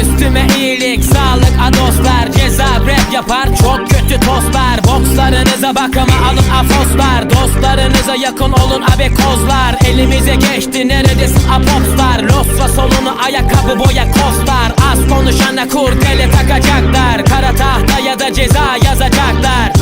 Üstüme iyilik, sağlık, dostlar Ceza rap yapar, çok kötü tostlar Bokslarınıza bakıma alın afoslar. Dostlarınıza yakın olun abekozlar Elimize geçti neredesin apopslar Losla solunu ayakkabı boya kostlar. Az konuşana kurdele takacaklar. Kara tahta ya da ceza yazacaklar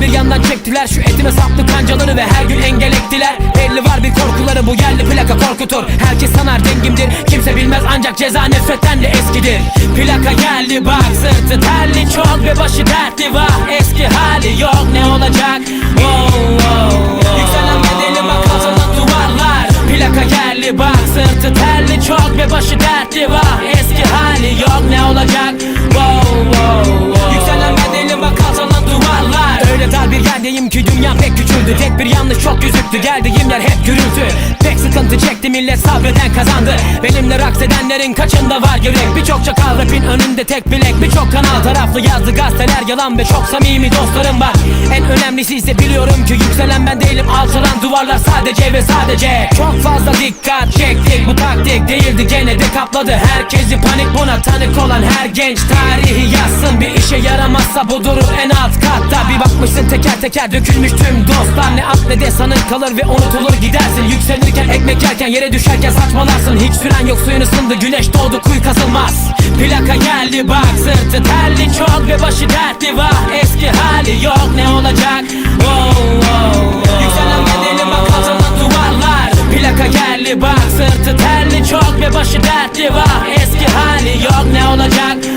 Bir yandan çektiler şu etime saplı kancaları Ve her gün engel ektiler Belli var bir korkuları bu yerli plaka korkutur. Herkes sanar dengimdir kimse bilmez ancak ceza nefretten de eskidir. Plaka geldi bak sırtı terli çok ve başı dertli. Vah Eski hali yok ne olacak ki dünya pek küçüldü. Tek bir yanlış çok gözüktü geldiğim yer hep gürültü. Pek sıkıntı çekti. Millet sabreden kazandı. Benimle raks edenlerin kaçında var yürek Birçok çakal rapin önünde tek bilek. Birçok kanal taraflı yazdı gazeteler. Yalan Ve çok samimi dostlarım var. En önemlisi ise biliyorum ki yükselen ben değilim. Alçalan duvarlar sadece ve sadece. Çok fazla dikkat çektik. Bu taktik değildi. Gene de kapladı. Herkesi panik buna tanık olan her genç Tarihi yazsın. Bir işe yaramazsa bu durur en alt katta. Bir bakmışsın teker teker dökülmüş tüm dostlar Ne at ne de sanın kalır ve unutulur gidersin. Yükselirken ekmek yerken yere düşerken saçmalarsın. Hiç süren yok suyun ısındı güneş doğdu kuyu kazılmaz. Plaka geldi bak sırtı terli çok ve başı dertli vah Eski hali yok ne olacak? Oh, oh, oh. Yükselen bedeli bak altından duvarlar. Plaka geldi bak sırtı terli çok ve başı dertli vah Eski hali yok ne olacak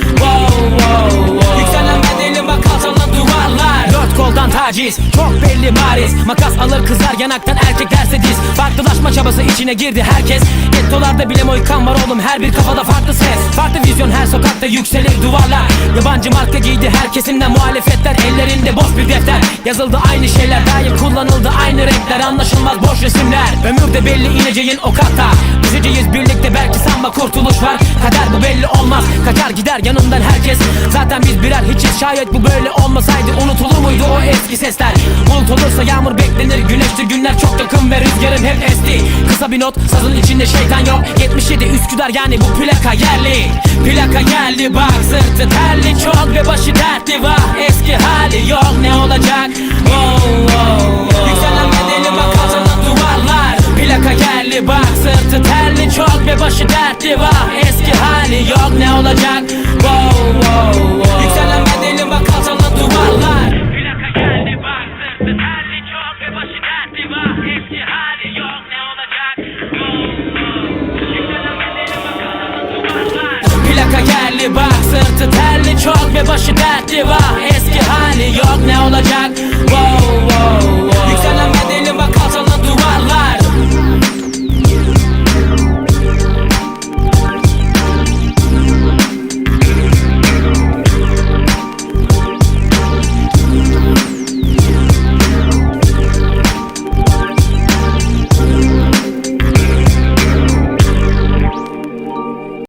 taciz çok belli bariz. Makas alır kızlar yanaktan erkek derse diz. Farklılaşma çabası içine girdi herkes. Gettolarda bile moykan var oğlum her bir kafada farklı ses. Farklı vizyon her sokakta yükselir duvarlar. Yabancı marka giydi her kesimden muhalefetler Ellerinde boş bir defter. Yazıldı aynı şeyler daim kullanıldı aynı renkler. Anlaşılmaz boş resimler. Ömürde belli ineceğin o kata Üzeceğiz birlikte belki sanma kurtuluş var. Kader bu belli olmaz. Kaçar gider yanından herkes. Zaten biz birer hiçiz. Şayet bu böyle olmasaydı Unutulur muydu o eski sesler? Bulut olursa yağmur beklenir Güneştir. Günler çok yakın ve rüzgarım hep esti. Kısa bir not sazın içinde şeytan yok. 77 Üsküdar yani bu plaka yerli. Plaka geldi bak sırtı terli çok ve başı dertli. Vah Eski hali yok ne olacak? Oh, ve başı dertli vah Eski hali yok. Ne olacak? Wow, wow, wow. Yükselen bedeli bak altından duvarlar. Plaka geldi bak sırtı terli çok ve başı dertli vah Eski hali yok. Ne olacak? Wow, wow. Yükselen bak duvarlar. Plaka geldi bak sırtı terli çok ve başı dertli vah Eski hali yok. Ne olacak? Wow, wow.